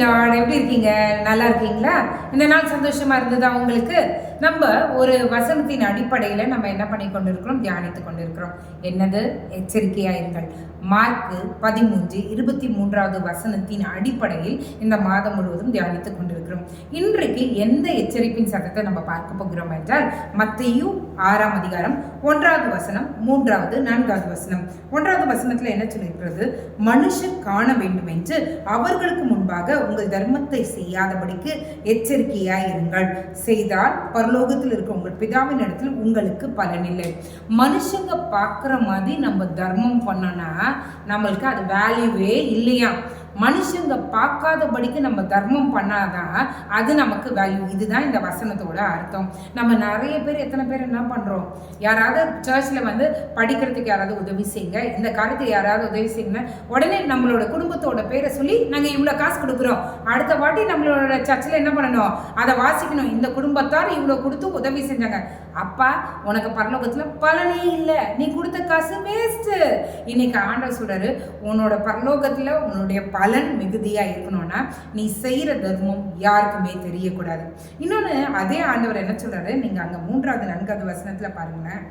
எப்படி இருக்கீங்க? நல்லா இருக்கீங்களா? இந்த நாள் சந்தோஷமா இருந்ததா உங்களுக்கு? நம்ம ஒரு வசனத்தின் அடிப்படையில் நம்ம என்ன பண்ணி கொண்டிருக்கிறோம்? தியானித்து கொண்டிருக்கிறோம். என்னது? எச்சரிக்கையாயிருங்கள். மார்க்கு பதிமூன்று இருபத்தி மூன்றாவது வசனத்தின் அடிப்படையில் இந்த மாதம் முழுவதும் தியானித்து கொண்டிருக்கிறோம். இன்றைக்கு எந்த எச்சரிப்பின் சட்டத்தை நம்ம பார்க்க போகிறோம் என்றால் மத்தையும் ஆறாம் அதிகாரம் ஒன்றாவது வசனம் மூன்றாவது நான்காவது வசனம். ஒன்றாவது வசனத்தில் என்ன சொல்லியிருக்கிறது மனுஷன் காண வேண்டும் என்று அவர்களுக்கு முன்பாக உங்கள் தர்மத்தை செய்யாதபடிக்கு எச்சரிக்கையாய் இருங்கள். செய்தால் பரலோகத்தில் இருக்க உங்கள் பிதாவின் இடத்தில் உங்களுக்கு பலன் இல்லை. மனுஷங்க பார்க்குற மாதிரி நம்ம தர்மம் பண்ணோன்னா நம்மளுக்கு அது வேல்யூவே இல்லையா மனுஷங்க பார்க்காதபடிக்கு நம்ம தர்மம் பண்ணாதான் அது நமக்கு வேல்யூ இதுதான் இந்த வசனத்தோட அர்த்தம். நம்ம நிறைய பேர் எத்தனை பேர் என்ன பண்ணுறோம் யாராவது சர்ச்சில் வந்து படிக்கிறதுக்கு யாராவது உதவி செய்யுங்க இந்த காலத்தில் யாராவது உதவி செய்யுங்க உடனே நம்மளோட குடும்பத்தோட பேரை சொல்லி நாங்கள் இவ்வளோ காசு கொடுக்குறோம். அடுத்த வாட்டி நம்மளோட சர்ச்சில் என்ன பண்ணணும்? அதை வாசிக்கணும். இந்த குடும்பத்தார் இவ்வளோ கொடுத்து உதவி செஞ்சாங்க. அப்பா உனக்கு பரலோகத்தில் பலனே இல்லை. நீ கொடுத்த காசு வேஸ்ட்டு இன்னைக்கு ஆண்டவர் சொல்றாரு உன்னோட பரலோகத்தில் உன்னுடைய பலன் மிகுதியாக இருக்கணும்னா நீ செய்கிற தர்மம் யாருக்குமே தெரியக்கூடாது. இன்னொன்று அதே ஆண்டவர் என்ன சொல்கிறாரு நீங்கள் அங்கே மூன்றாவது நான்காவது வசனத்தில் பாருங்களேன்.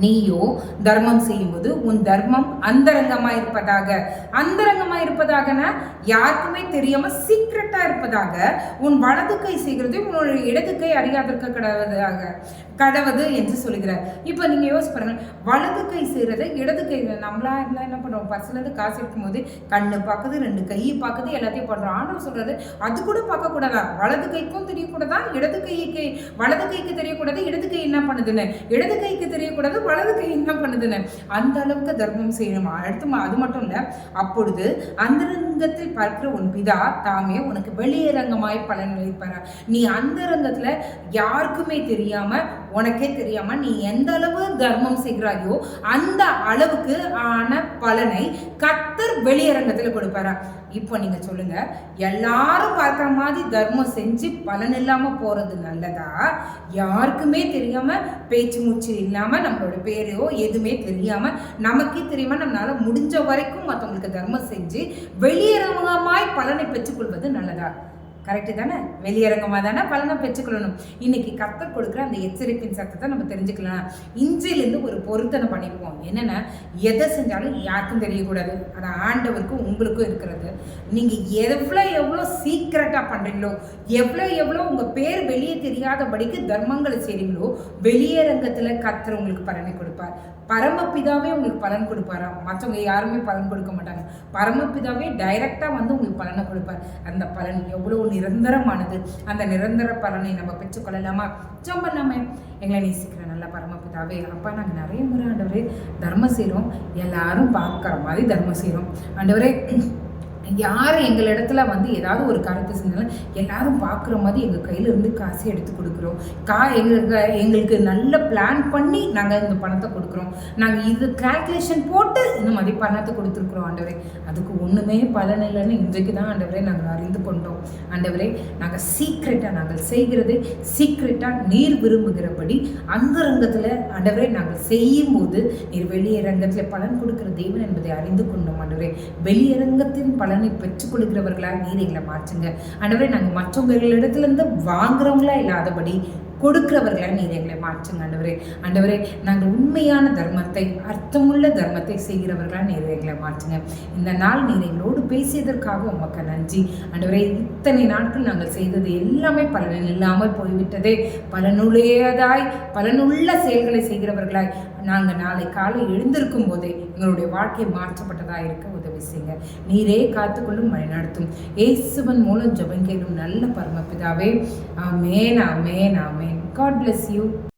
நீயோ தர்மம் செய்யும்போது உன் தர்மம் அந்தரங்கமாக இருப்பதாக. அந்தரங்கமாக இருப்பதாகனா? யாருக்குமே தெரியாம சீக்ரெட்டா இருப்பதாக. உன் வலது கை செய்கிறது உன்னோட இடது கை அறியாதிருக்க கடவுதாக. கடவுது என்று சொல்லுகிறார். இப்போ நீங்க யோசிச்சு பாருங்க. வலது கை செய்கிறத இடது கை நம்மளா இருந்தா என்ன பண்றோம் பர்ஸ்ல இருந்து காசு இருக்கும்போது கண்ணு பார்க்குது ரெண்டு கை பார்க்குது எல்லாத்தையும் பண்றோம். ஆண்டவர் சொல்றது அது கூட பார்க்க கூடாதா? வலது கைக்கும் தெரியக்கூடாதா? இடது கைக்கு வலது கைக்கு தெரியக்கூடாது இடது கை என்ன பண்ணுதுன்னு? இடது கைக்கு தெரியக்கூடாது பலருக்கு கை என்ன பண்ணுதுன்னு. அந்த அளவுக்கு தர்மம் செய்யணும்? அடுத்து அது மட்டும் இல்ல அப்பொழுது அந்தரங்கத்தில் பார்க்கிற உன் பிதா தாமே உனக்கு வெளியரங்கமாய் பலன் அளிப்பாரா? நீ அந்தரங்கத்துல யாருக்குமே தெரியாம உனக்கே தெரியாம நீ எந்த அளவு தர்மம் செய்கிறாயோ அந்த அளவுக்கு ஆன பலனை கத்தர் வெளியரங்கத்துல கொடுப்பாரா? இப்போ நீங்கள் சொல்லுங்கள் எல்லாரும் பார்க்குற மாதிரி தர்மம் செஞ்சு பலன் இல்லாமல் போகிறது நல்லதா? யாருக்குமே தெரியாமல் பேச்சு மூச்சு இல்லாமல் நம்மளோட பேரையோ எதுவுமே தெரியாமல் நமக்கே தெரியாமல் நம்மளால் முடிஞ்ச வரைக்கும் மற்றவங்களுக்கு தர்மம் செஞ்சு வெளியரங்கமாய் பலனை பெற்றுக்கொள்வது நல்லதா? கரெக்டு தானே? வெளியரங்கமாக தானே பலனை பெற்றுக்கொள்ளணும். இன்னைக்கு கத்தர் கொடுக்குற அந்த எச்சரிப்பின் சத்தத்தை நம்ம தெரிஞ்சுக்கலாம். இன்றையிலேருந்து ஒரு பொருத்தனை பண்ணிப்போம். என்னென்னா எதை செஞ்சாலும் யாருக்கும் தெரியக்கூடாது. அது ஆண்டவருக்கும் உங்களுக்கும் இருக்கிறது. நீங்கள் எவ்வளோ எவ்வளோ சீக்கிரட்டாக பண்ணுறீங்களோ எவ்வளோ எவ்வளோ உங்கள் பேர் வெளியே தெரியாதபடிக்கு தர்மங்களை செய்கிறீங்களோ வெளியரங்கத்தில் கத்தர் உங்களுக்கு பலனை கொடுப்பார். பரமபிதாவே உங்களுக்கு பலன் கொடுப்பாரா? மற்றவங்க யாருமே பலன் கொடுக்க மாட்டாங்க. பரமபிதாவே டைரெக்டாக வந்து உங்களுக்கு பலனை கொடுப்பார். அந்த பலன் எவ்வளோ நிரந்தரமானது. அந்த நிரந்தர பலனை நம்ம பெற்றுக்கொள்ளலாமா ஜம் நம்ம எங்களை நேசிக்கிற நல்ல பரமபிதாவே அப்பா நாங்கள் நிறைய முறை ஆண்டவரே தர்மம் செய்கிறோம் எல்லாரும் பார்க்குற மாதிரி தர்மம் செய்கிறோம் ஆண்டவரே யார் எங்கள் இடத்துல வந்து ஏதாவது ஒரு கருத்து செஞ்சாலும் எல்லாரும் பார்க்குற மாதிரி எங்கள் கையில் இருந்து காசு எடுத்து கொடுக்குறோம். கா எங்களுக்கு எங்களுக்கு நல்ல பிளான் பண்ணி நாங்கள் இந்த பணத்தை கொடுக்குறோம். நாங்கள் இது கால்குலேஷன் போட்டு இந்த மாதிரி பணத்தை கொடுத்துருக்குறோம் ஆண்டவரே. அதுக்கு ஒன்றுமே பலன் இல்லைன்னு இன்றைக்கு தான் ஆண்டவரே நாங்கள் அறிந்து கொண்டோம். ஆண்டவரே நாங்கள் சீக்ரெட்டாக நாங்கள் செய்கிறது சீக்ரெட்டாக நீர் விரும்புகிறபடி அங்கரங்கத்தில் ஆண்டவரே நாங்கள் செய்யும்போது நீர் வெளியரங்கத்தில் பலன் கொடுக்குற தெய்வன் என்பதை அறிந்து கொண்டோம் ஆண்டவரே. வெளியரங்கத்தின் பலன் பெற்றுக்கொள்கிறவர்களாக நீர் எங்களை மாற்றுங்க. ஆண்டவரே நாங்கள் மற்றவங்களிடத்துலேருந்து வாங்குறவங்களா இல்லாதபடி கொடுக்கிறவர்களாக நீர் எங்களை மாற்றுங்க ஆண்டவரே. ஆண்டவரே நாங்கள் உண்மையான தர்மத்தை அர்த்தமுள்ள தர்மத்தை செய்கிறவர்களாக நீர் எங்களை மாற்றுங்க. இந்த நாள் நீர் எங்களோடு பேசியதற்காக உமக்கு நன்றி. ஆண்டவரே இத்தனை நாட்கள் நாங்கள் செய்தது எல்லாமே பலன் இல்லாமல் போய்விட்டதே. பலனுடையதாய் பலனுள்ள செயல்களை செய்கிறவர்களாய் நாங்கள் நாளை காலை எழுந்திருக்கும் போதே எங்களுடைய வாழ்க்கை மாற்றப்பட்டதாக இருக்க உதவி செய்யுங்க. நீரே காத்துக்கொள்ளும் வழிநடத்தும் ஏசுவன் மூலம் ஜபங்கேலும் நல்ல பரமபிதாவே. ஆமேன் ஆமேன் ஆமேன். God bless you.